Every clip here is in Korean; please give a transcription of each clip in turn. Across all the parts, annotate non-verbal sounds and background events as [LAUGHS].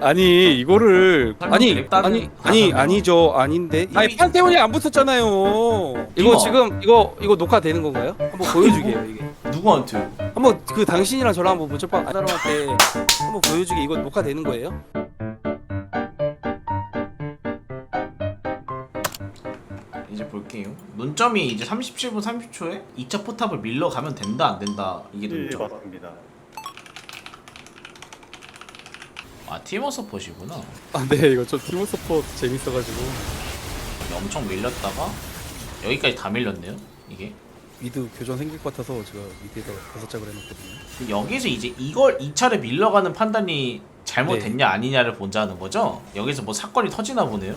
아니 이거를 아니 아니 아니 가정이요. 아니죠 아닌데 아니 판테온이 안 붙었잖아요 이거 이거. 지금 이거 이거 녹화되는 건가요? 한번 보여주게요 이게 누구한테? 한번 그 당신이랑 저랑 한번 문자방 사람한테 한번 보여주게 이거 녹화되는 거예요? 이제 볼게요. 논점이 이제 37분 30초에 2차 포탑을 밀러 가면 된다 안 된다 이게 예, 논점. 맞습니다. 아 티머 서폿이구나. 아 네 이거 좀 티모 서포트 재밌어가지고 엄청 밀렸다가 여기까지 다 밀렸네요. 이게 미드 교전 생길 것 같아서 제가 미드에다 다섯 장을 해놓거든요 여기서 이제 이걸 2차를 밀러가는 판단이 잘못됐냐 아니냐를 보자는 거죠. 여기서 뭐 사건이 터지나 보네요.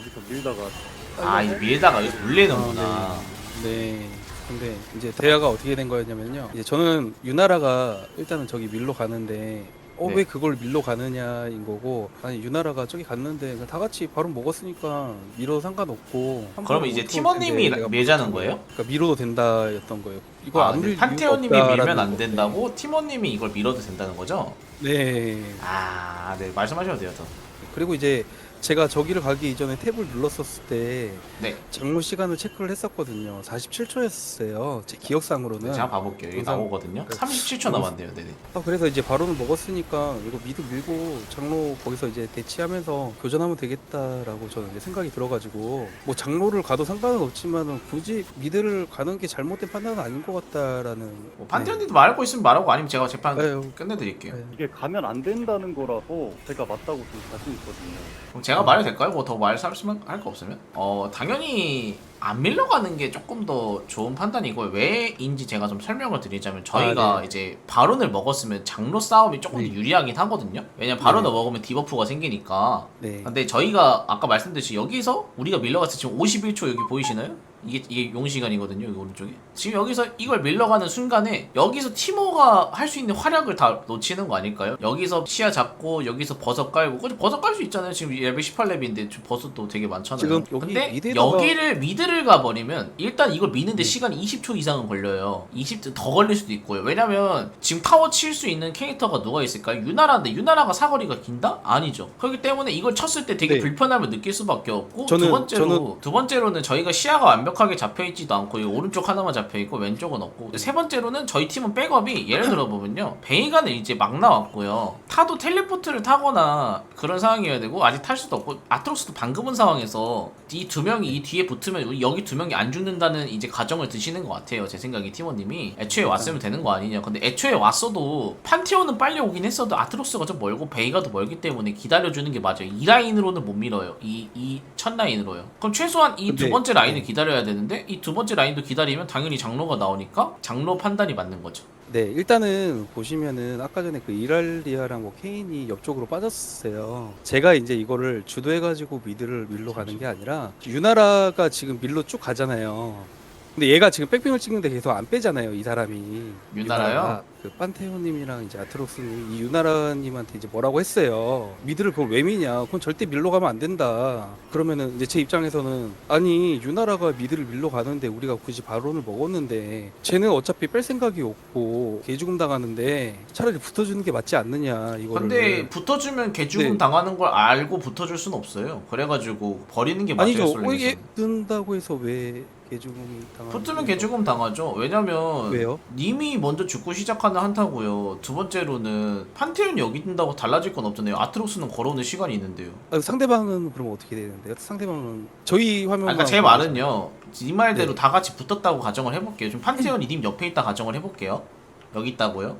여기서 밀다가 아, 이 밀다가 여기서 물리는구나. 아, 네. 네. 근데 이제 대화가 어떻게 된 거였냐면요. 이제 저는 유나라가 일단은 저기 밀로 가는데 어 네. 왜 그걸 밀로 가느냐인 거고 아니 유나라가 저기 갔는데 그냥 다 같이 바로 먹었으니까 밀어도 상관없고 한 그러면 번은 이제 못 팀원님이 내가 밀자는 먹었던 거예요? 그러니까 밀어도 된다였던 거예요. 이거 아, 안밀 판테온님이 이유가 밀면 없다라는 안 건데. 된다고 팀원님이 이걸 밀어도 된다는 거죠? 네. 아, 네 말씀하셔도 돼요, 더. 그리고 이제 제가 저기를 가기 이전에 탭을 눌렀었을 때 네, 장로 시간을 체크를 했었거든요. 47초였어요. 제 기억상으로는. 제가 봐볼게요. 여기 나오거든요. 네. 37초 남았네요, 네네. 아, 그래서 이제 바로는 먹었으니까 이거 미드 밀고 장로 거기서 이제 대치하면서 교전하면 되겠다라고 저는 이제 생각이 들어가지고 뭐 장로를 가도 상관은 없지만은 굳이 미드를 가는 게 잘못된 판단은 아닌 것 같다라는. 뭐 판테온님도 말할 거 있으면 말하고 아니면 제가 재판 네. 끝내드릴게요. 네. 이게 가면 안 된다는 거라서 제가 맞다고 좀 자신 있거든요. 그럼 제가 말해도 될까요? 뭐 더 말씀하시면 할 거 없으면? 어 당연히 안 밀러가는 게 조금 더 좋은 판단이고 왜인지 제가 좀 설명을 드리자면 저희가 아, 네. 이제 바론을 먹었으면 장로 싸움이 조금 더 네. 유리하긴 하거든요. 왜냐면 바론을 네. 먹으면 디버프가 생기니까. 네. 근데 저희가 아까 말씀드렸듯이 여기서 우리가 밀러갔을 때 지금 51초 여기 보이시나요? 이게 이게 용 시간이거든요. 여기 오른쪽에. 지금 여기서 이걸 밀러가는 순간에 여기서 티모가 할 수 있는 활약을 다 놓치는 거 아닐까요? 여기서 시야 잡고 여기서 버섯 깔고 그거 버섯 깔 수 있잖아요. 지금 레벨 18렙인데 지금 버섯도 되게 많잖아요. 지금 여기 근데 미드에다가- 여기를 미드를 가버리면 일단 이걸 미는데 네. 시간이 20초 이상은 걸려요. 20더 걸릴 수도 있고요. 왜냐면 지금 타워 칠 수 있는 캐릭터가 누가 있을까요? 유나라인데 유나라가 사거리가 긴다? 아니죠. 그렇기 때문에 이걸 쳤을 때 되게 네. 불편함을 느낄 수밖에 없고 저는- 두 번째로 저는- 두 번째로는 저희가 시야가 완벽 하게 잡혀 있지도 않고 이 오른쪽 하나만 잡혀 있고 왼쪽은 없고. 세 번째로는 저희 팀은 백업이 예를 들어 보면요. 베이가는 이제 막 나왔고요. 타도 텔레포트를 타거나 그런 상황이어야 되고 아직 탈 수도 없고 아트록스도 방금 온 상황에서 이 두 명이 이 뒤에 붙으면 여기 두 명이 안 죽는다는 이제 가정을 드시는 것 같아요. 제 생각에 팀원님이. 애초에 왔으면 되는 거 아니냐. 근데 애초에 왔어도 판테온은 빨리 오긴 했어도 아트록스가 좀 멀고 베이가도 멀기 때문에 기다려주는 게 맞아요. 이 라인으로는 못 밀어요. 이 이 첫 라인으로요. 그럼 최소한 이 두 번째 라인을 기다려야 되는데 이 두 번째 라인도 기다리면 당연히 장로가 나오니까 장로 판단이 맞는 거죠 네, 일단은 보시면은 아까 전에 그 이랄리아랑 뭐 케인이 옆쪽으로 빠졌어요. 제가 이제 이거를 주도해가지고 미드를 밀로 가는 게 아니라 유나라가 지금 밀로 쭉 가잖아요. 근데 얘가 지금 백핑을 찍는데 계속 안 빼잖아요, 이 사람이. 유나라요? 유나라가 그 판테온님이랑 이제 아트록스님 이 유나라님한테 이제 뭐라고 했어요. 미드를 그걸 왜 미냐? 그건 절대 밀로 가면 안 된다. 그러면은 이제 제 입장에서는 아니 유나라가 미드를 밀로 가는데 우리가 굳이 바론을 먹었는데 쟤는 어차피 뺄 생각이 없고 개죽음 당하는데 차라리 붙어주는 게 맞지 않느냐 이거를. 근데 붙어주면 개죽음 네. 당하는 걸 알고 붙어줄 순 없어요 그래가지고 버리는 게 맞아요 아니죠. 이게 뜬다고 해서 왜 개죽음이 당하? 붙으면 개죽음 당하죠. 왜냐면 왜요? 님이 먼저 죽고 시작하는 한타고요. 두 번째로는 판테온 여기 든다고 달라질 건 없잖아요. 아트록스는 걸어오는 시간이 있는데요. 아, 상대방은 그럼 어떻게 되는데요? 상대방은 저희 화면. 아까 그러니까 제 말은요. 님 말대로 다 같이 붙었다고 가정을 해볼게요. 좀 판테온이 님 옆에 있다 가정을 해볼게요. 여기 있다고요.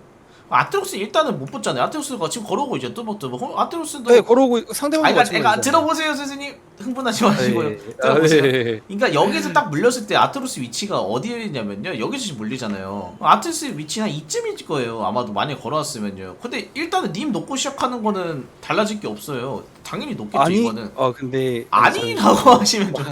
아트록스 일단은 못 붙잖아요. 아트록스가 지금 걸어오고 있죠. 뚜벅뚜벅. 어, 아트록스도 네 걸어오고 상대방도 아니, 그러니까, 그러니까. 들어보세요, 선생님. 흥분하지 마시고요. 네. 제가 아, 보세요. 네. 그러니까 여기서 딱 물렸을 때 아트로스 위치가 어디냐면요. 여기서 지금 물리잖아요. 아트로스 위치는 한 이쯤일 거예요. 아마도 만약 걸어왔으면요. 근데 일단은 님 놓고 시작하는 거는 달라질 게 없어요. 당연히 높겠죠 아니, 이거는. 아 근데 아니라고 하시면 좀 [LAUGHS]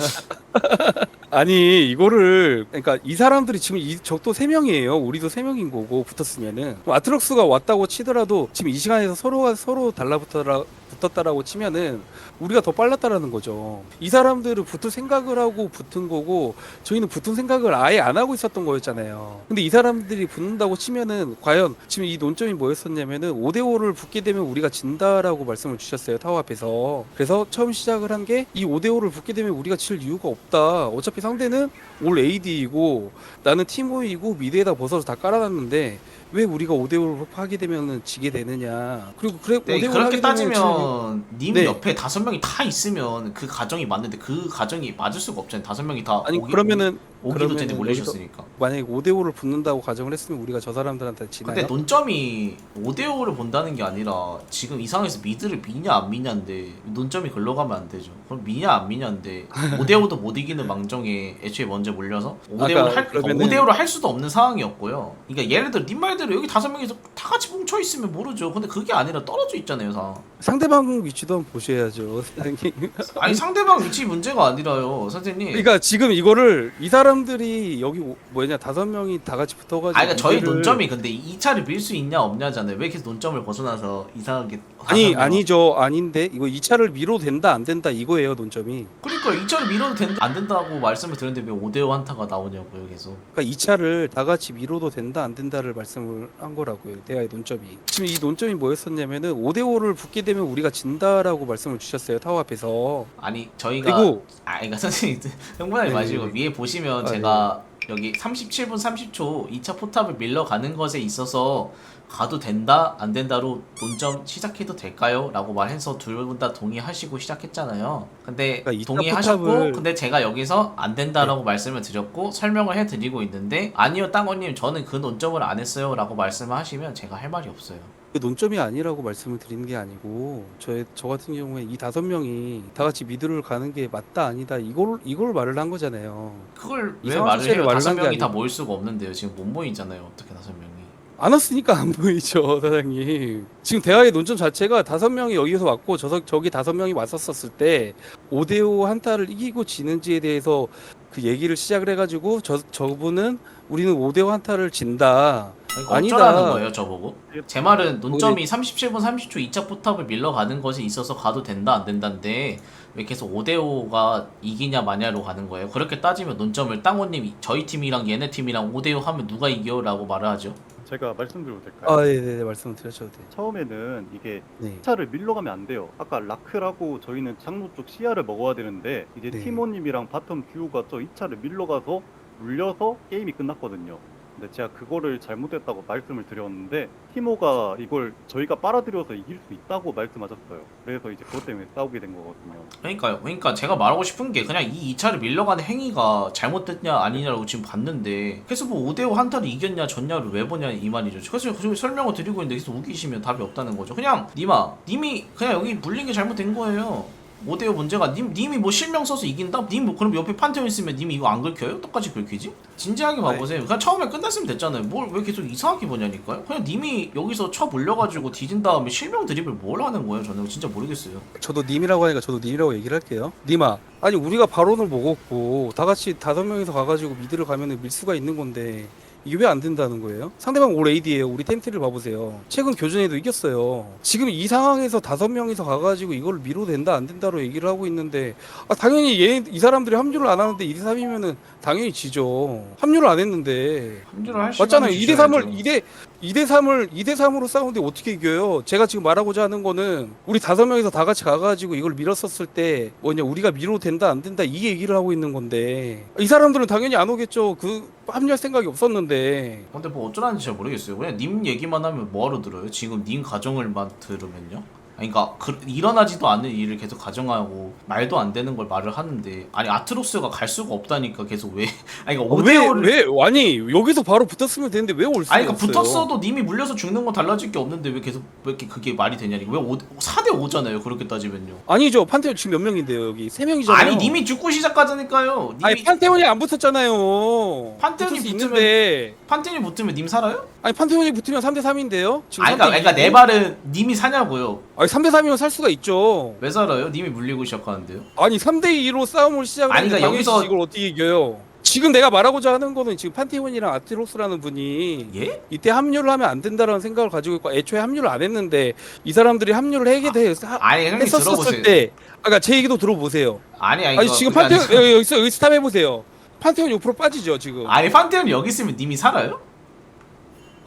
[LAUGHS] 아니 이거를 그러니까 이 사람들이 지금 이 적도 세 명이에요. 우리도 세 명인 거고 붙었으면은 아트록스가 왔다고 치더라도 지금 이 시간에서 서로가 서로 달라붙어라 붙었다라고 치면은 우리가 더 빨랐다라는 거죠. 이 사람들은 붙을 생각을 하고 붙은 거고 저희는 붙은 생각을 아예 안 하고 있었던 거였잖아요. 근데 이 사람들이 붙는다고 치면은 과연 지금 이 논점이 뭐였었냐면은 5대 5를 붙게 되면 우리가 진다라고 말씀을 주셨어요 타워 앞에서. 그래서 처음 시작을 한 게 이 5대 5를 붙게 되면 우리가 질 이유가 없다. 어차피 상대는 올 AD이고 나는 티모이고 미드에다 벗어서 다 깔아놨는데 왜 우리가 5대 5를 하게 되면은 지게 되느냐. 그리고 그래 네, 5대 5를 그렇게 하게 되면 지금 따지면 님 네. 옆에 다섯 명이 다 있으면 그 가정이 맞는데 그 가정이 맞을 수가 없잖아요. 다섯 명이 다 아니 오기- 그러면은 오기도 전에 그러면은 몰리셨으니까. 만약에 5대 5를 붙는다고 가정을 했으면 우리가 저 사람들한테 지나요? 근데 논점이 5대5를 본다는 게 아니라 지금 이 상황에서 미드를 미냐 안 미냐인데 논점이 글로 가면 안 되죠. 그럼 미냐 안 미냐인데 [LAUGHS] 5대5도 못 이기는 망정에 애초에 먼저 몰려서 5대5를 아까 할, 그러면은- 5대5를 할 수도 없는 상황이었고요. 그러니까 예를 들어 님 말대로 여기 다섯 명이서 다 같이 뭉쳐 있으면 모르죠. 근데 그게 아니라 떨어져 있잖아요, 다. 상대방 위치도 한번 보셔야죠, 사장님. 아니 상대방 위치 문제가 아니라요, 선생님. 그러니까 지금 이거를 이 사람들이 여기 오- 뭐냐 다섯 명이 다 같이 붙어가지고 아니 그러니까 저희 이거를- 논점이 근데 2차를 밀 수 있냐 없냐잖아요. 왜 계속 논점을 벗어나서 이상하게 아니. 아니죠 아닌데 이거 2차를 미뤄도 된다 안 된다 이거예요 논점이. 그러니까 2차를 밀어도 된, 안 된다고 말씀을 드렸는데 왜 5대5 한타가 나오냐고요 계속 그러니까 2차를 다 같이 미뤄도 된다 안 된다를 말씀을 한 거라고요 대화의 논점이. 지금 이 논점이 뭐였었냐면은 5대 5를 붙게 되면 우리가 진다라고 말씀을 주셨어요 타워 앞에서. 아니 저희가 그리고 아 그러니까 선생님 [LAUGHS] 흥분하지 네, 마시고 네. 위에 보시면 아, 제가 여기 37분 30초 2차 포탑을 밀러 가는 것에 있어서 가도 된다 안 된다로 논점 시작해도 될까요? 라고 말해서 둘 분 다 동의하시고 시작했잖아요. 근데 그러니까 2차 동의하셨고 포탑을- 근데 제가 여기서 안 된다라고 말씀을 드렸고 설명을 해드리고 있는데 아니요 땅어님 저는 그 논점을 안 했어요 라고 말씀을 하시면 제가 할 말이 없어요 그 논점이 아니라고 말씀을 드리는 게 아니고 저저 같은 경우에 이 다섯 명이 다 같이 미드를 가는 게 맞다 아니다 이걸 이걸 말을 한 거잖아요. 그걸 이왜 말을 해요? 말을 다섯 한게 명이 다 아니고. 모일 수가 없는데요 지금 못 모이잖아요 어떻게 다섯 명이 안 왔으니까 안 보이죠, [LAUGHS] 사장님. 지금 대화의 논점 자체가 다섯 명이 여기서 왔고 저 저기 다섯 명이 왔었었을 때 5대5 한타를 이기고 지는지에 대해서 그 얘기를 시작을 해가지고 저 저분은 우리는 5대5 한타를 진다. 그러니까 아니다. 어쩌라는 거예요 저보고? 제 말은 논점이 37분 30초 2차 포탑을 밀러가는 것에 있어서 가도 된다 안 된다인데 왜 계속 5대5가 이기냐 마냐로 가는 거예요 그렇게 따지면 논점을 땅호님 저희 팀이랑 얘네 팀이랑 5대5 하면 누가 이겨? 라고 말을 하죠 제가 말씀드려도 될까요? 아, 네, 네, 말씀 드려셔도 돼요. 처음에는 이게 네. 차를 밀러 가면 안 돼요. 아까 라크라고 저희는 장로 쪽 시야를 먹어야 되는데 이제 네. 티모님이랑 바텀 듀오가 저 2차를 밀러 가서 물려서 게임이 끝났거든요. 근데 제가 그거를 잘못했다고 말씀을 드렸는데 티모가 이걸 저희가 빨아들여서 이길 수 있다고 말씀하셨어요. 그래서 이제 그것 때문에 싸우게 된 거거든요. 그러니까요 그러니까 제가 말하고 싶은 게 그냥 이 2차를 밀러가는 행위가 잘못됐냐 아니냐라고 지금 봤는데 계속 뭐 5대5 한타를 이겼냐 졌냐를 왜 보냐 이 말이죠 그래서 계속 설명을 드리고 있는데 계속 우기시면 답이 없다는 거죠 그냥 님아 님이 그냥 여기 물린 게 잘못된 거예요 5대5 문제가 님, 님이 뭐 실명 써서 이긴다? 님뭐 그럼 옆에 판테온 있으면 님이 이거 안 긁혀요? 똑같이 긁히지? 진지하게 봐보세요 그냥 처음에 끝났으면 됐잖아요 뭘 왜 계속 이상하게 보냐니까요 그냥 님이 여기서 쳐 물려가지고 뒤진 다음에 실명 드립을 뭘 하는 거예요 저는 진짜 모르겠어요 저도 님이라고 하니까 저도 님이라고 얘기를 할게요. 님아, 아니 우리가 발언을 먹었고 다 같이 다섯 명이서 가가지고 미드를 가면은 밀 수가 있는 건데 이게 왜 안 된다는 거예요? 상대방 올 AD예요. 우리 템트를 봐보세요. 최근 교전에도 이겼어요. 지금 이 상황에서 다섯 명이서 가가지고 이걸 미뤄도 된다 안 된다로 얘기를 하고 있는데 아, 당연히 얘 이 사람들이 합류를 안 하는데 2대 3이면은 당연히 지죠. 합류를 안 했는데 합류를 할 맞잖아요. 시간을 2대 3을 주셔야죠. 2대 2대 3을 2대 3으로 싸우는데 어떻게 이겨요? 제가 지금 말하고자 하는 거는 우리 다섯 명이서 다 같이 가가지고 이걸 밀었었을 때 뭐냐 우리가 밀어도 된다 안 된다 이 얘기를 하고 있는 건데 이 사람들은 당연히 안 오겠죠. 그 합류할 생각이 없었는데 근데 뭐 어쩌라는지 잘 모르겠어요. 그냥 님 얘기만 하면 뭐하러 들어요? 지금 님 가정을만 들으면요? 그러니까 그, 일어나지도 않는 일을 계속 가정하고 말도 안 되는 걸 말을 하는데 아니 아트로스가 갈 수가 없다니까 계속 왜 [LAUGHS] 아니 그러니까 왜 5대5를 왜 아니 여기서 바로 붙었으면 되는데 왜 올 수가 아니 그러니까 없어요? 붙었어도 님이 물려서 죽는 건 달라질 게 없는데 왜 계속 왜 이렇게 그게 말이 되냐니 왜 5, 4대 3대 5잖아요. 그렇게 따지면요. 아니죠. 판테온 지금 몇 명인데요 여기 세 명이잖아요. 아니 님이 죽고 시작하자니까요. 님이 아니 판테온이 안 붙었잖아요. 판테온이 붙으면- 있는데 판테온이 붙으면 님 살아요? 아니 판테온이 붙으면 3대 3인데요. 지금 아니 그러니까, 3대 그러니까 2. 내 말은 님이 사냐고요. 아니 3대 3이면 살 수가 있죠. 왜 살아요? 님이 물리고 시작하는데요. 아니 3대 2로 싸움을 시작을 아니, 했는데 그러니까 당연히 여기서- 이걸 어떻게 이겨요? 지금 내가 말하고자 하는 거는 지금 판테온이랑 아트로스라는 분이 예? 이때 합류를 하면 안 된다라는 생각을 가지고 있고 애초에 합류를 안 했는데 이 사람들이 합류를 하게 돼 아니 형님 했었을 들어보세요. 때 아까 제 얘기도 들어보세요. 아니 아니, 아니 지금 그게 판테온 아니라- 여기, 여기서 여기 스탑 해보세요. 판테온 6% 빠지죠 지금. 아니 판테온이 여기 있으면 님이 살아요?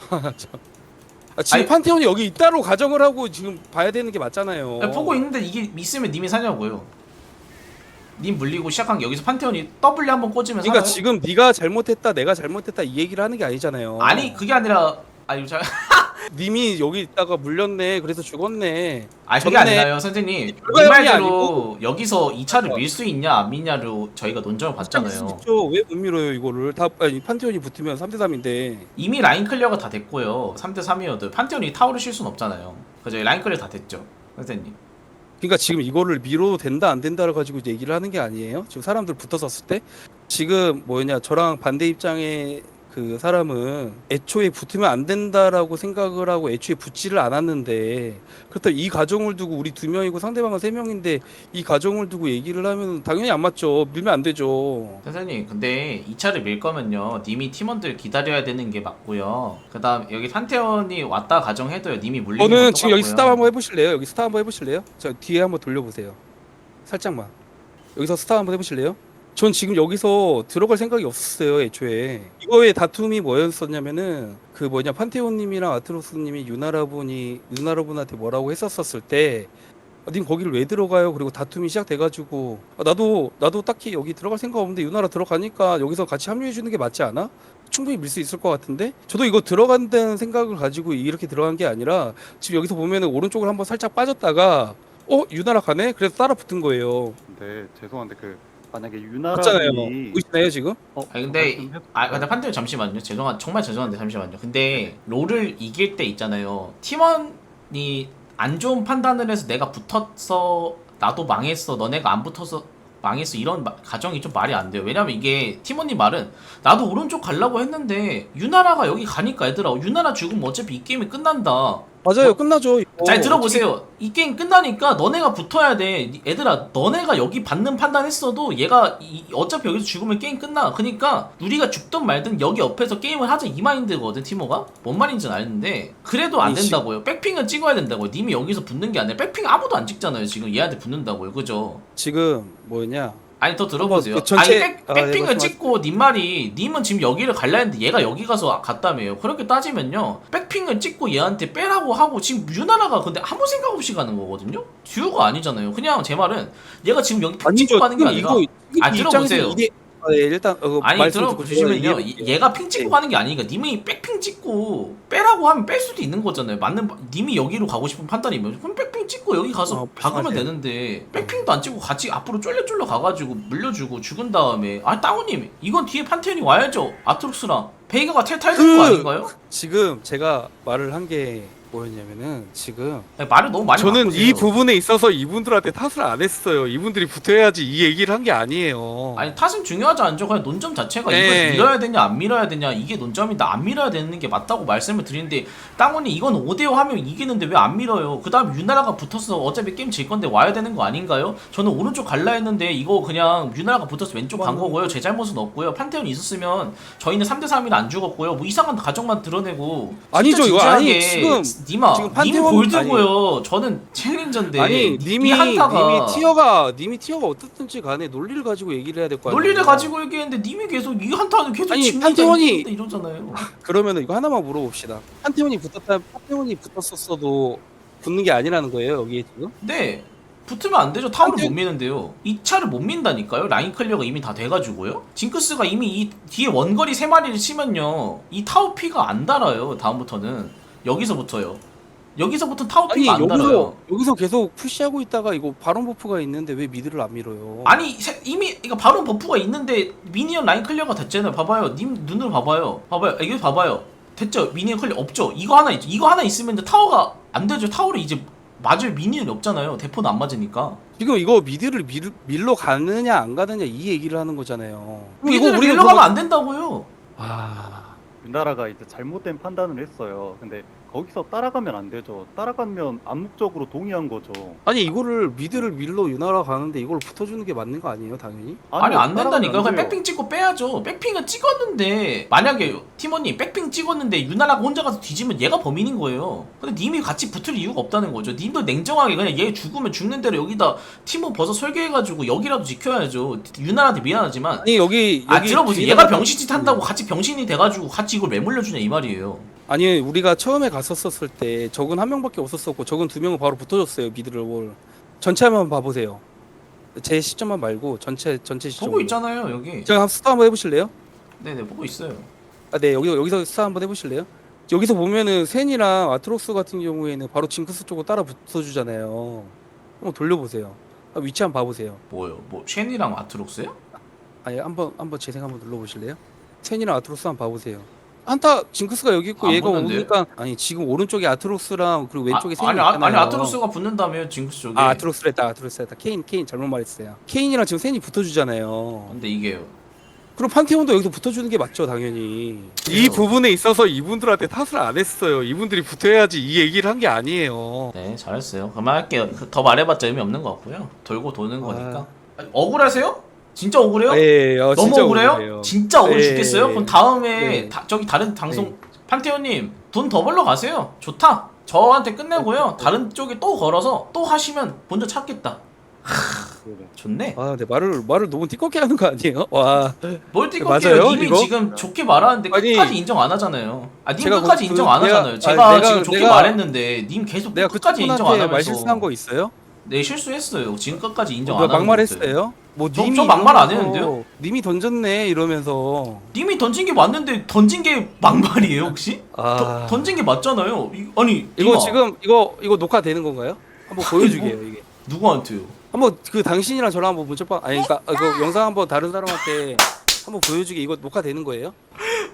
[LAUGHS] 아, 지금 아니- 판테온이 여기 있다로 가정을 하고 지금 봐야 되는 게 맞잖아요. 아니, 보고 있는데 이게 있으면 님이 사냐고요. 님 물리고 시작한 게 여기서 판테온이 W 한번 꽂으면 그러니까 살아요? 지금 네가 잘못했다, 내가 잘못했다 이 얘기를 하는 게 아니잖아요. 아니 그게 아니라 아니 자 [LAUGHS] 님이 여기 있다가 물렸네, 그래서 죽었네. 아니 그게 졌네. 아니라요 선생님 님 결과형이 말대로 여기서 2차를 밀 수 있냐 안 밀냐로 저희가 논점을 봤잖아요 왜못 밀어요 이거를? 다 아니 판테온이 붙으면 3대 3인데. 이미 라인 클리어가 다 됐고요 3대 3이어도 판테온이 타워를 실 수는 없잖아요 그죠 라인 클리어 다 됐죠 선생님 그러니까 지금 이거를 밀어도 된다 안 된다를 가지고 얘기를 하는 게 아니에요. 지금 사람들 붙어섰을 때 지금 뭐냐 저랑 반대 입장의 그 사람은 애초에 붙으면 안 된다라고 생각을 하고 애초에 붙지를 않았는데 그렇다면 이 가정을 두고 우리 두 명이고 상대방은 세 명인데 이 가정을 두고 얘기를 하면 당연히 안 맞죠. 밀면 안 되죠. 선생님 근데 2차를 밀 거면요 님이 팀원들 기다려야 되는 게 맞고요 그 다음 여기 판테온이 왔다 가정해도요 님이 물리는 저는 건 지금 여기. 스탑 한번 해보실래요? 여기 스탑 한번 해보실래요? 저 뒤에 한번 돌려보세요. 살짝만. 여기서 스탑 한번 해보실래요? 전 지금 여기서 들어갈 생각이 없었어요, 애초에. 이거의 다툼이 뭐였었냐면은 그 뭐냐 판테온님이랑 아트로스님이 유나라분이 유나라분한테 뭐라고 했었었을 때. 아, 님 거기를 왜 들어가요? 그리고 다툼이 시작돼가지고 아, 나도 나도 딱히 여기 들어갈 생각 없는데 유나라 들어가니까 여기서 같이 합류해 주는 게 맞지 않아? 충분히 밀 수 있을 것 같은데 저도 이거 들어간다는 생각을 가지고 이렇게 들어간 게 아니라 지금 여기서 보면은 오른쪽을 한번 살짝 빠졌다가 어 유나라 가네 그래서 따라 붙은 거예요 근데 죄송한데 그 만약에 맞잖아요. 유나라님이 보이시나요 지금? 어, 아니 근데 말씀해- 아 근데 판테온 잠시만요. 죄송한 정말 죄송한데 잠시만요. 근데 롤을 이길 때 있잖아요. 팀원이 안 좋은 판단을 해서 내가 붙었어 나도 망했어 너네가 안 붙어서 망했어 이런 마- 가정이 좀 말이 안 돼요. 왜냐면 이게 팀원님 말은 나도 오른쪽 가려고 했는데 유나라가 여기 가니까 얘들아. 유나라 죽으면 어차피 이 게임이 끝난다 맞아요 끝나죠 이거. 잘 들어보세요. 이 게임 끝나니까 너네가 붙어야 돼. 얘들아, 너네가 여기 받는 판단했어도 얘가 이- 어차피 여기서 죽으면 게임 끝나. 그러니까 우리가 죽든 말든 여기 옆에서 게임을 하자 이 마인드거든 티모가. 뭔 말인지는 아는데 그래도 안 된다고요. 백핑은 찍어야 된다고요. 님이 여기서 붙는 게 아니라 백핑 아무도 안 찍잖아요. 지금 얘한테 붙는다고요. 그죠? 지금 뭐냐 아니 더 들어보세요. 그 전체- 아니 백, 아, 네, 백핑을 말씀하세요. 찍고 님 말이 님은 지금 여기를 갈라 했는데 얘가 여기 가서 갔다며요. 그렇게 따지면요. 백핑을 찍고 얘한테 빼라고 하고 지금 유나라가 근데 아무 생각 없이 가는 거거든요. 듀오가 아니잖아요. 그냥 제 말은 얘가 지금 여기 핑 찍고 아니죠 가는 게 지금 아니라 이거 이 아, 들어보세요. 이게 아, 네, 일단 어, 아니 말씀 듣고 들어보시면요 이게- 이- 얘가 핑 찍고 네. 가는 게 아니니까 님이 백핑 찍고 빼라고 하면 뺄 수도 있는 거잖아요 맞는 바- 님이 여기로 가고 싶은 판단이면 그럼 백핑 찍고 여기 가서 어, 박으면 맞아요. 되는데 백핑도 안 찍고 같이 앞으로 쫄려쫄려 가가지고 물려주고 죽은 다음에 아 따오님 이건 뒤에 판테온이 와야죠 아트록스랑 베이가가 텔타야 되는 거 그- 아닌가요? 지금 제가 말을 한 게 뭐였냐면은 지금 아니, 말을 너무 많이 저는 바꾸세요. 이 부분에 있어서 이분들한테 탓을 안 했어요. 이분들이 붙어야지 이 얘기를 한 게 아니에요. 아니 탓은 중요하지 않죠. 그냥 논점 자체가 네. 이걸 밀어야 되냐 안 밀어야 되냐 이게 논점이다 안 밀어야 되는 게 맞다고 말씀을 드리는데 땅원이 이건 5대5 하면 이기는데 왜 안 밀어요? 그 다음 유나라가 붙었어 어차피 게임 질 건데 와야 되는 거 아닌가요? 저는 오른쪽 갈라 했는데 이거 그냥 유나라가 붙어서 왼쪽 간 거고요. 제 잘못은 없고요. 판테온이 있었으면 저희는 3대 3이라 안 죽었고요. 뭐 이상한 가정만 드러내고 아니죠, 진짜 이거 아니, 진지하게 지금- 니마 지금 님 판테온- 골드고요. 저는 챌린저인데 아니 이 님이 한타가 님이 티어가 님이 티어가 어떻든지 간에 논리를 가지고 얘기를 해야 될 거 아니에요. 논리를 가지고 얘기했는데 님이 계속 이 한타는 계속 아니, 집니다, 판테온이- 이긴다 이러잖아요. [LAUGHS] 그러면은 이거 하나만 물어봅시다. 판테온이 붙었다 판테온이 붙었었어도 붙는 게 아니라는 거예요 여기에 지금? 네. 붙으면 안 되죠. 타워를 못 미는데요. 이 차를 못 민다니까요. 라인 클리어가 이미 다 돼가지고요. 징크스가 이미 이 뒤에 원거리 세 마리를 치면요. 이 타워 피가 안 달아요. 다음부터는 여기서부터요. 여기서부터 타워 아니 피가 안 여기서 달아요. 여기서 계속 푸시하고 있다가 이거 바론 버프가 있는데 왜 미드를 안 밀어요? 아니 세- 이미 이거 바로 버프가 있는데 미니언 라인 클리어가 됐잖아요. 봐봐요. 님 눈으로 봐봐요. 봐봐요. 여기 봐봐요. 됐죠. 미니언 클리어 없죠. 이거 하나 있죠. 이거 하나 있으면 이제 타워가 안 되죠. 타워를 이제 맞을 미니는 없잖아요. 대포는 안 맞으니까. 지금 이거 미드를 밀, 밀러 가느냐 안 가느냐 이 얘기를 하는 거잖아요. 미드를 우리가 밀러 가면 안 된다고요. 아, 유나라가 이제 잘못된 판단을 했어요. 근데 거기서 따라가면 안 되죠. 따라가면 암묵적으로 동의한 거죠. 아니 이거를 미드를 밀러 유나라 가는데 이걸 붙어주는 게 맞는 거 아니에요, 당연히? 아니 안 된다니까. 그냥. 백핑 찍고 빼야죠. 백핑은 찍었는데 만약에 팀원님 백핑 찍었는데 유나라가 혼자 가서 뒤지면 얘가 범인인 거예요. 근데 님이 같이 붙을 이유가 없다는 거죠. 님도 냉정하게 그냥 얘 죽으면 죽는 대로 여기다 팀원 벗어 설계해가지고 여기라도 지켜야죠. 유나라한테 미안하지만 아니 여기 아 여기 들어보세요. 뒤에다가- 얘가 병신짓 한다고 같이 병신이 돼가지고 같이 이걸 왜 물려주냐 이 말이에요. 아니 우리가 처음에 갔었었을 때 적은 한 명밖에 없었었고 적은 두 명은 바로 붙어줬어요 미드를 볼 전체 한번 봐보세요 제 시점만 말고 전체 전체 시점 보고 있잖아요 여기. 제가 스타 한번 해보실래요? 네네 보고 있어요. 아, 네 여기 여기서 스타 한번 해보실래요? 여기서 보면은 센이랑 아트록스 같은 경우에는 바로 징크스 쪽으로 따라 붙어주잖아요 한번 돌려보세요 아, 위치 한번 봐보세요 뭐요? 뭐 쉔이랑 아트록스요? 아니 한번 한번 재생 한번 눌러보실래요? 센이랑 아트록스 한번 봐보세요 한타 징크스가 여기 있고 안 얘가 붙는데요? 오니까 아니 지금 오른쪽에 아트록스랑 그리고 왼쪽에 아, 센이 아니, 아, 있잖아요 아니 아트록스가 붙는다며 징크스 쪽에. 아 아트록스랬다 아트록스랬다 케인 케인 잘못 말했어요 케인이랑 지금 센이 붙어주잖아요 근데 이게요. 그럼 판테온도 여기서 붙어주는 게 맞죠 당연히 이 부분에 있어서 이분들한테 탓을 안 했어요 이분들이 붙어야지 이 얘기를 한 게 아니에요 네 잘했어요. 그만할게요. 그더 말해봤자 의미 없는 것 같고요. 돌고 도는 아. 거니까. 아니, 억울하세요? 진짜 억울해요? 예, 어, 너무 진짜 억울해요? 억울해요. 진짜 억울 네. 죽겠어요? 그럼 다음에 네. 다- 저기 다른 방송 판테온님 돈 더 벌러 가세요. 좋다. 저한테 끝내고요. 다른 쪽에 또 걸어서 또 하시면 먼저 찾겠다. 좋네. 아, 네 말을 말을 너무 띠껍게 하는 거 아니에요? 와, 뭘 띠껍게요? 님이 이거? 지금 좋게 말하는데 아니, 끝까지 인정 안 하잖아요. 아, 님 제가 끝까지 그- 인정 그안 내가- 하잖아요. 아니, 제가 내가- 지금 좋게 내가- 말했는데 님 계속 내가 그 끝까지 인정 안 하면서 말 실수한 거 있어요? 네 실수했어요. 지금 끝까지 인정 뭐안 하는. 막말했어요? 뭐 저- 님이 저 막말 안 이러면서 했는데요? 님이 던졌네 이러면서 님이 던진 게 맞는데 던진 게 막말이에요 혹시? 아, 더- 던진 게 맞잖아요. 이, 아니 이거 님아, 지금 이거 이거 녹화되는 건가요? 한번 보여주게요 이게. 누구한테요? 한번 그 당신이랑 저랑 한번 문자방 아니 그러니까 아, 그 영상 한번 다른 사람한테 한번 보여주게 이거 녹화되는 거예요?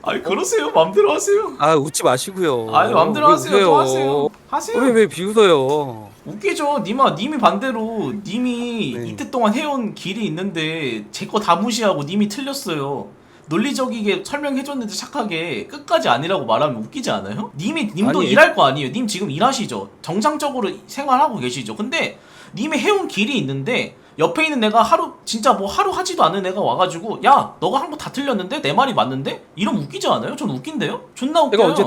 아니 그러세요. 마음대로 하세요. 아 웃지 마시고요. 아니 마음대로 왜 하세요. 또 하세요. 하세요. 왜 왜 비웃어요? 웃기죠. 님아 님이 반대로 님이 네. 이때 동안 해온 길이 있는데 제 거 다 무시하고 님이 틀렸어요. 논리적이게 설명해줬는데 착하게 끝까지 아니라고 말하면 웃기지 않아요? 님이 님도 아니, 일할 거 아니에요. 님 지금 일하시죠. 정상적으로 생활하고 계시죠. 근데 님이 해온 길이 있는데 옆에 있는 애가 하루 진짜 뭐 하루 하지도 않은 애가 와가지고 야 너가 한 거 다 틀렸는데 내 말이 맞는데 이러면 웃기지 않아요? 전 웃긴데요? 존나 웃겨요. 내가 언제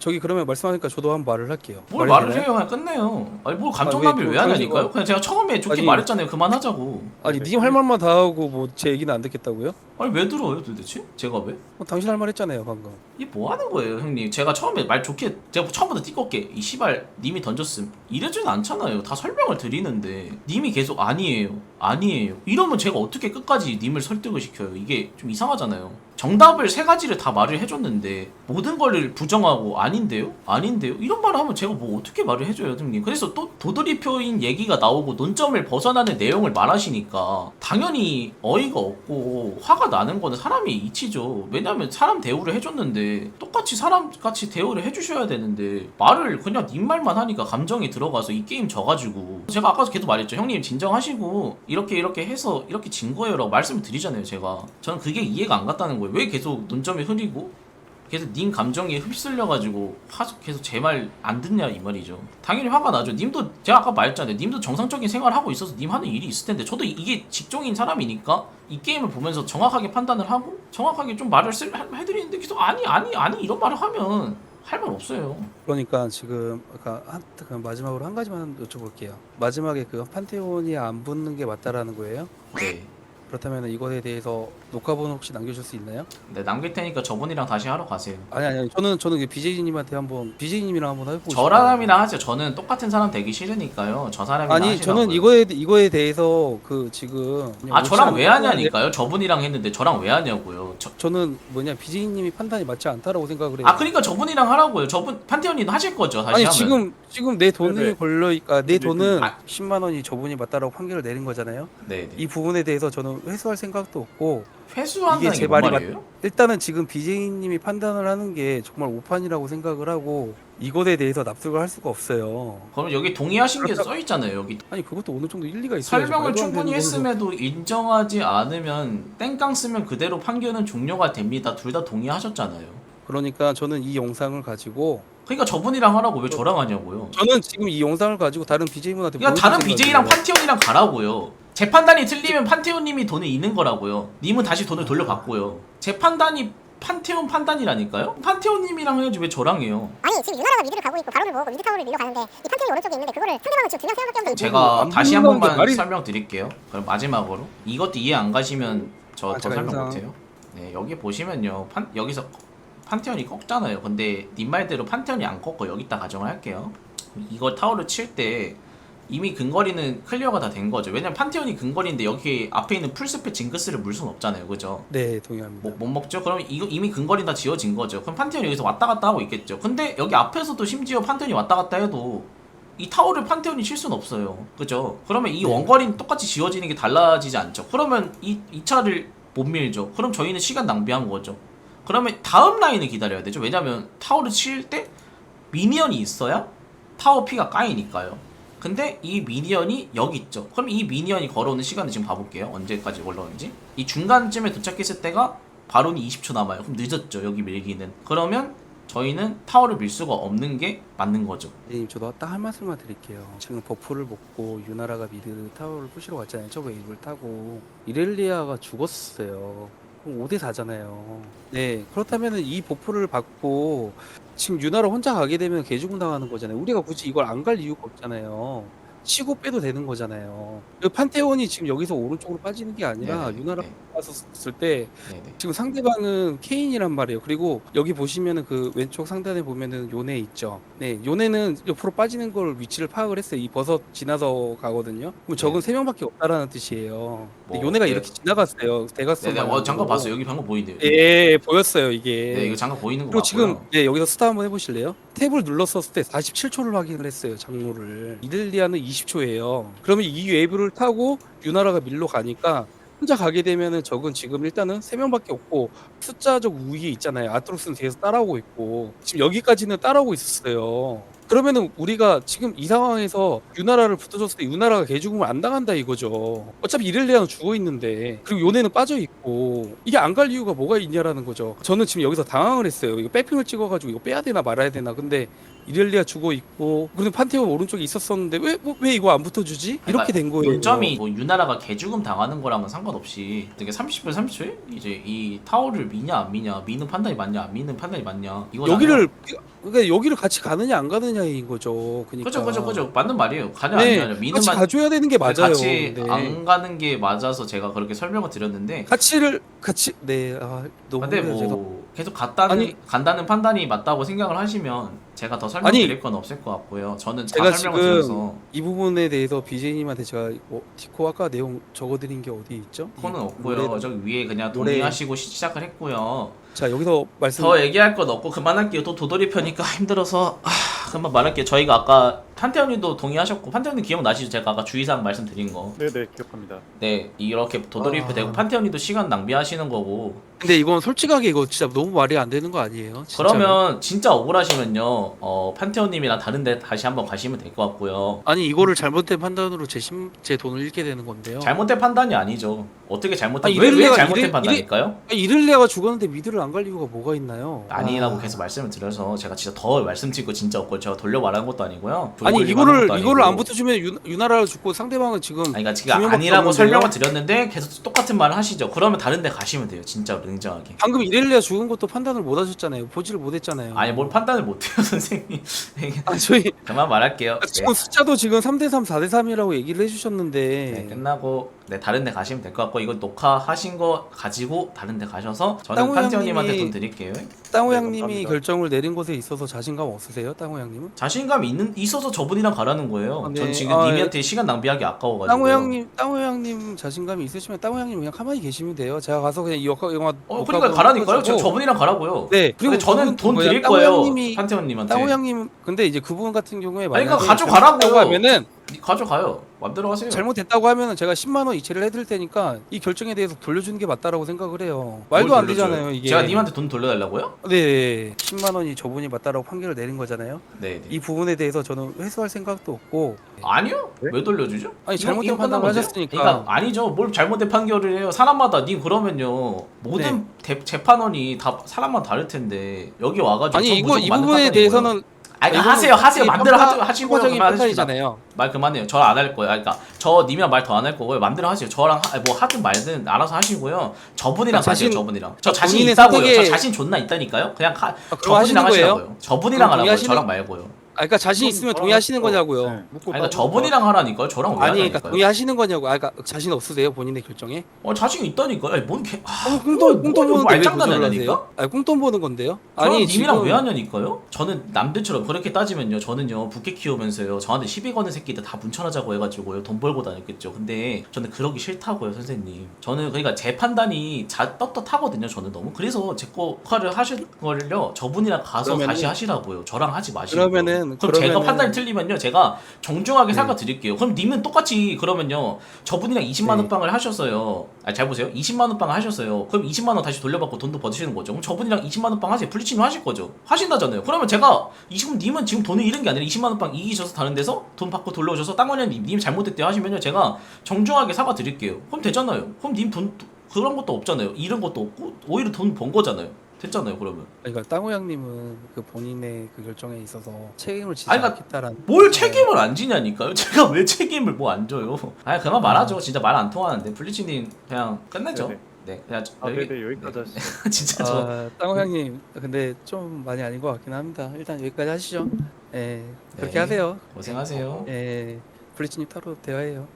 저기 그러면 말씀하니까 저도 한번 말을 할게요. 뭘 말을? 해요? 그냥 끝내요. 아니 뭘 감정 아, 왜 왜 하냐니까요? 그냥 제가 처음에 좋게 아니, 말했잖아요. 그만하자고. 아니 님 할 말만 다 하고 뭐 제 얘기는 안 듣겠다고요? 아니 왜 들어요 도대체? 제가 왜? 어, 당신 할 말 했잖아요 방금. 이게 뭐 하는 거예요 형님? 제가 처음에 말 좋게 제가 처음부터 띠껍게 이 시발 님이 던졌음 이러진 않잖아요. 다 설명을 드리는데 님이 계속 아니에요. 아니에요. 이러면 제가 어떻게 끝까지 님을 설득을 시켜요? 이게 좀 이상하잖아요. 정답을 세 가지를 다 말을 해줬는데 모든 거를 부정하고 아닌데요? 아닌데요? 이런 말을 하면 제가 뭐 어떻게 말을 해줘요 형님? 그래서 또 도돌이표인 얘기가 나오고 논점을 벗어나는 내용을 말하시니까 당연히 어이가 없고 화가 나는 거는 사람이 이치죠. 왜냐면 사람 대우를 해줬는데 똑같이 사람같이 대우를 해주셔야 되는데 말을 그냥 님 말만 하니까 감정이 들어가서 이 게임 져가지고 제가 아까 계속 말했죠. 형님 진정하시고 이렇게 이렇게 해서 이렇게 진 거예요 라고 말씀을 드리잖아요. 제가 저는 그게 이해가 안 갔다는 거예요. 왜 계속 논점이 흐리고 계속 님 감정에 휩쓸려가지고 화 계속 제 말 안 듣냐 이 말이죠. 당연히 화가 나죠. 님도 제가 아까 말했잖아요. 님도 정상적인 생활 하고 있어서 님 하는 일이 있을 텐데 저도 이게 직종인 사람이니까 이 게임을 보면서 정확하게 판단을 하고 정확하게 좀 말을 쓸, 해- 해드리는데 계속 아니 아니 아니 이런 말을 하면 할 말 없어요. 그러니까 지금 아까 한, 그 마지막으로 한 가지만 여쭤볼게요. 마지막에 그 판테온이 안 붙는 게 맞다라는 거예요? 네. 그렇다면 이것에 대해서 녹화본 혹시 남겨줄 수 있나요? 네 남길 테니까 저분이랑 다시 하러 가세요. 아니 아니 아니. 저는 저는 BJ님한테 한번 BJ님이랑 한번 해보고 싶어요. 저라람이랑 하죠. 저는 똑같은 사람 되기 싫으니까요. 저 사람이랑 아니 하시라고요. 저는 이거에 이거에 대해서 그 지금 아 저랑 왜 하냐니까 하냐니까요. 저분이랑 했는데 저랑 왜 하냐고요. 저, 저는 뭐냐 BJ님이 판단이 맞지 않다라고 생각을 해요. 아 그러니까 저분이랑 하라고요. 저분 판테온이도 하실 거죠. 다시 아니 하면. 지금 지금 내 돈이 네 네. 걸려 있- 아, 내 네 네. 돈은 아. 10만 원이 저분이 맞다라고 판결을 내린 거잖아요. 네. 네. 이 부분에 대해서 저는 회수할 생각도 없고 회수한다는 이게 게제뭔 말이 맞- 말이에요? 일단은 지금 BJ님이 판단을 하는 게 정말 오판이라고 생각을 하고 이것에 대해서 납득을 할 수가 없어요. 그럼 여기 동의하신 게 써 있잖아요. 여기 아니 그것도 어느 정도 일리가 있어요. 설명을 충분히 했음에도 인정하지 않으면 땡깡 쓰면 그대로 판결은 종료가 됩니다. 둘 다 동의하셨잖아요. 그러니까 저는 이 영상을 가지고 그러니까 저분이랑 하라고 왜 저랑 하냐고요. 저는 지금 이 영상을 가지고 다른 BJ분한테 그러니까 다른 BJ랑 판테온이랑 가라고요. 제 판단이 틀리면 판테온님이 돈을 잃는 거라고요. 님은 다시 돈을 돌려받고요. 제 판단이 판테온 판단이라니까요? 판테온님이랑 해야지 왜 저랑 해요? 아니 지금 유나라가 미드를 가고 있고 바론을 모으고 미드 타워를 밀려 가는데 이 판테온이 오른쪽에 있는데 그거를 상대방은 지금 두명 생각밖에 없는데 제가 안 다시 한 번만 말이- 설명드릴게요. 그럼 마지막으로 이것도 이해 안 가시면 저 아, 더 제가 설명 영상- 못해요. 네 여기 보시면요 판 여기서 판테온이 꺾잖아요. 근데 님 말대로 판테온이 안 꺾고 여기다 가정을 할게요. 이거 타워를 칠 때 이미 근거리는 클리어가 다 된 거죠. 왜냐면 판테온이 근거리인데 여기 앞에 있는 풀스페 징크스를 물 수는 없잖아요. 그죠? 네 동의합니다. 못, 못 먹죠? 그럼 이거 이미 근거리 다 지어진 거죠. 그럼 판테온이 여기서 왔다 갔다 하고 있겠죠. 근데 여기 앞에서도 심지어 판테온이 왔다 갔다 해도 이 타워를 판테온이 칠 수는 없어요. 그죠? 그러면 이 네. 원거리는 똑같이 지어지는 게 달라지지 않죠. 그러면 이, 이 차를 못 밀죠. 그럼 저희는 시간 낭비한 거죠. 그러면 다음 라인을 기다려야 되죠. 왜냐면 타워를 칠 때 미니언이 있어야 타워 피가 까이니까요. 근데 이 미니언이 여기 있죠. 그럼 이 미니언이 걸어오는 시간을 지금 봐볼게요. 언제까지 올라오는지. 이 중간쯤에 도착했을 때가 바론이 20초 남아요. 그럼 늦었죠. 여기 밀기는. 그러면 저희는 타워를 밀 수가 없는 게 맞는 거죠. 님 저도 딱한 말씀만 드릴게요. 지금 버프를 먹고 유나라가 미드 타워를 부시러 갔잖아요. 저 웨이브를 타고 이렐리아가 죽었어요. 5대 4잖아요. 네 그렇다면은 이 버프를 받고 지금 유나라 혼자 가게 되면 개죽음 당하는 거잖아요. 우리가 굳이 이걸 안 갈 이유가 없잖아요. 치고 빼도 되는 거잖아요. 그 판테온이 지금 여기서 오른쪽으로 빠지는 게 아니라 네네, 유나라 네. 갔었을 때 네네. 지금 상대방은 케인이란 말이에요. 그리고 여기 보시면은 그 왼쪽 상단에 보면은 요네 있죠. 네, 요네는 옆으로 빠지는 걸 위치를 파악을 했어요. 이 버섯 지나서 가거든요. 그럼 적은 세 명밖에 없다라는 뜻이에요. 근데 뭐, 요네가 네. 이렇게 지나갔어요. 대각선. 네네. 어, 방향으로. 잠깐 봤어요. 여기 방금 보이네요. 예, 보였어요 이게. 네, 이거 잠깐 보이는 거 그리고 맞고요. 지금 네, 여기서 스타 한번 해보실래요? 탭을 눌렀었을 때 47초를 확인을 했어요 장로를. 이들리아는 20초예요. 그러면 이 웨이브를 타고 유나라가 밀로 가니까 혼자 가게 되면은 적은 지금 일단은 3명밖에 없고 숫자적 우위에 있잖아요. 아트로스는 뒤에서 따라오고 있고. 지금 여기까지는 따라오고 있었어요 그러면은 우리가 지금 이 상황에서 유나라를 붙어줬을 때 유나라가 개죽음을 안 당한다 이거죠. 어차피 이렐리아는 죽어 있는데 그리고 요네는 빠져 있고 이게 안 갈 이유가 뭐가 있냐라는 거죠. 저는 지금 여기서 당황을 했어요. 이거 백핑을 찍어가지고 이거 빼야 되나 말아야 되나. 근데 이렐리아 죽어 있고 그리고 판테온 오른쪽에 있었었는데 왜 왜 이거 안 붙어주지? 이렇게 된 거예요. 요점이 뭐 유나라가 개죽음 당하는 거랑은 상관없이 되게 30분 30초에 이제 이 타워를 미냐 안 미냐 미는 판단이 맞냐 안 미는 판단이 맞냐 이거 여기를 그러니까 여기를 같이 가느냐 안 가느냐인 거죠 그러니까. 그죠 그죠 그죠. 맞는 말이에요. 가냐 네, 안 가냐 미는 같이 만 가줘야 되는 게 맞아요. 같이 네. 안 가는 게 맞아서 제가 그렇게 설명을 드렸는데 같이를 같이 네 아, 너무 근데. 뭐 계속 갔다는 아니- 간다는 판단이 맞다고 생각을 하시면 제가 더 아니, 설명드릴 건 없을 것 같고요 저는 다 제가 설명을 지금 드려서 이 부분에 대해서 BJ님한테 제가 뭐 디코 아까 내용 적어드린 게 어디 있죠? 이 없고요 노래- 저기 위에 그냥 노래- 동의하시고 시작을 했고요 자 여기서 말씀 더 얘기할 건 없고 그만할게요. 또 도돌이 펴니까 [LAUGHS] 힘들어서 아, 그만 말할게요. 저희가 아까 판테온님도 동의하셨고 판테온님 기억나시죠? 제가 아까 주의사항 말씀드린 거. 네네 기억합니다. 네 이렇게 도돌이 아. 되고 판테온님도 시간 낭비하시는 거고 근데 이건 솔직하게 이거 진짜 너무 말이 안 되는 거 아니에요? 진짜로? 그러면 진짜 억울하시면요 어, 판테온님이랑 다른데 다시 한번 가시면 될 것 같고요. 아니 이거를 잘못된 판단으로 제, 심, 제 돈을 잃게 되는 건데요. 잘못된 판단이 아니죠. 어떻게 잘못된 아니, 왜, 왜 이럴리가- 잘못된 이래- 판단일까요? 아니, 이를리아가 죽었는데 미드를 안 갈 이유가 뭐가 있나요? 아니라고 아. 계속 말씀을 드려서 제가 진짜 더 말씀드리고 진짜 없고 제가 돌려 말한 것도 아니고요. 아니 이거를 이거를 안 유, 유나라를 죽고 상대방은 지금 아니 그러니까 두 지금 아니라고 없는데요? 설명을 드렸는데 계속 똑같은 말을 하시죠. 그러면 다른 데 가시면 돼요. 진짜로 냉정하게. 방금 이렐리아 죽은 것도 판단을 못 하셨잖아요. 보지를 못 했잖아요. 아니 뭘 판단을 못해요 [LAUGHS] 선생님. 아, 저희 그만 말할게요. 아, 지금 숫자도 지금 3대3, 4대3이라고 얘기를 해주셨는데 네. 네, 끝나고 네 다른 데 가시면 될 것 같고 이거 녹화하신 거 가지고 다른 데 가셔서 저는 땅호 형님이- 돈 드릴게요. 땅호 네, 양님이 감사합니다. 결정을 내린 것에 있어서 자신감 없으세요? 땅호 양님은? 자신감 있는 있어서 저분이랑 가라는 거예요. 아, 네. 전 지금 아, 님한테 시간 낭비하기 아까워가지고. 땅호 양님, 땅호 양님 자신감이 있으시면 땅호 양님 그냥 가만히 계시면 돼요. 제가 가서 그냥 이 영화 영화 어 그러니까 가라니까요. 저 저분이랑 가라고요. 네. 근데 저는 돈 드릴 땅호 거예요. 양님이 판테온님한테. 땅호 양님 근데 이제 그분 같은 경우에 아니, 그러니까 만약에 가져가라고요. 잘못했다고 하면은 가져가요. 맘대로 하세요. 잘못됐다고 하면은 제가 10만 원 이체를 해드릴 테니까 이 결정에 대해서 돌려주는 게 맞다라고 생각을 해요. 말도 뭘안 돌려줘요? 되잖아요 이게. 제가 님한테 돈 돌려달라고요? 네, 10만 원이 저분이 맞다라고 판결을 내린 거잖아요. 네. 네. 이 부분에 대해서 저는 회수할 생각도 없고 아니요? 네? 왜 돌려주죠? 아니, 잘못된 이거 끝난 판단을 건데요? 하셨으니까. 그러니까 아니죠. 뭘 잘못된 판결을 해요. 사람마다 님 그러면요. 모든 네. 대- 재판원이 다 사람마다 다를 텐데 여기 와가지고 아니 저 이거 무조건 이 맞는 부분에 판단인 대해서는 거예요. 아니 그러니까 하세요 하세요 맘대로 하, 하시고 적인 그만 하십시다. 판단이잖아요. 말 그만해요. 저안할 거예요. 아니, 그러니까 저 님이랑 말 더 안 할 거고요. 맘대로 하세요. 저랑 하, 뭐 하든 말든 알아서 하시고요. 저분이랑 자신- 가세요. 저분이랑. 저 자신 본인의 있다고요. 선택에- 저 자신 존나 있다니까요. 그냥 가, 아, 그거 하시는 저분이랑 거예요? 하시라고요. 저분이랑 그럼 하라고요. 동의하시는- 저랑 말고요. 아, 그러니까 자신 있으면 저랑 동의하시는 또- 거냐고요. 네. 아니, 그러니까. 저분이랑 하라니까요. 저랑 왜 아니 그러니까 하라니까요? 동의하시는 거냐고. 아, 그러니까 자신 없으세요 본인의 결정에? 어 자신 있다니까요. 아니 뭔 개. 아, 어, 꽁돈 꽁돈 뭐 보는 데 왜 말장난 거절을 아니니까? 하세요? 아니 꽁돈 보는 건데요? 아니 님이랑 지금 왜 하냐니까요? 저는 남들처럼 그렇게 따지면요. 저는요 부캐 키우면서요. 저한테 시비 거는 새끼들 다 문천하자고 해가지고요. 돈 벌고 다녔겠죠. 근데 저는 그러기 싫다고요, 선생님. 저는 그러니까 제 판단이 자, 떳떳하거든요. 저는 너무 그래서 제 거 역할을 하실 거를요. 저분이랑 가서 그러면은- 다시 하시라고요. 저랑 하지 마시고. 그러면은- 그럼 제가 그러면은- 판단이 틀리면요. 제가 정중하게 네. 사과 드릴게요. 그럼 님은 똑같이 그러면요. 저분이랑 20만 원 네. 빵을 하셨어요. 아, 잘 보세요. 20만 원 빵을 하셨어요. 그럼 20만 원 다시 돌려받고 돈도 버시는 거죠. 그럼 저분이랑 20만 원 빵 하세요. 블리치님 하실 거죠. 하신다잖아요. 그러면 제가 지금 님은 지금 돈을 잃은 게 아니라 20만 원 빵 이기셔서 다른 데서 돈 받고 돌려오셔서 땅원님 님 잘못됐대요 하시면요. 제가 정중하게 사과 드릴게요. 그럼 되잖아요. 그럼 님돈 그런 것도 없잖아요. 잃은 것도 없고 오히려 돈 번 거잖아요. 됐잖아요. 그러면. 그러니까 땅호양님은 그 본인의 그 결정에 있어서 책임을 지지 아니, 그러니까 않겠다라는 뭘 책임을 안 지냐니까요. [LAUGHS] 제가 왜 책임을 뭐 안 져요. 아니 그만 말하죠. 진짜 말 안 통하는데 블리치님 그냥 끝내죠. 네네. 네, 그냥 저- 아 여기- 네네 여기까지 네. 하시죠. [LAUGHS] 진짜 저 아, 땅호양님 근데 좀 많이 아닌 것 같긴 합니다. 일단 여기까지 하시죠. 예, 그렇게 네. 하세요. 고생하세요. 예, 블리츠님 타로 대화해요.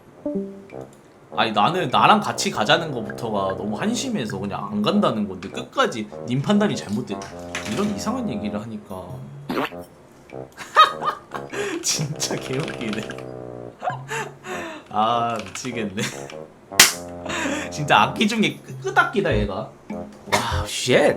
아니 나는 나랑 같이 가자는 거부터가 너무 한심해서 그냥 안 간다는 건데 끝까지 님 판단이 잘못된 이런 이상한 얘기를 하니까 [LAUGHS] 진짜 개웃기네. [LAUGHS] 아 미치겠네. [LAUGHS] 진짜 악기 중에 끝- 끝악기다 얘가. 와 쉣.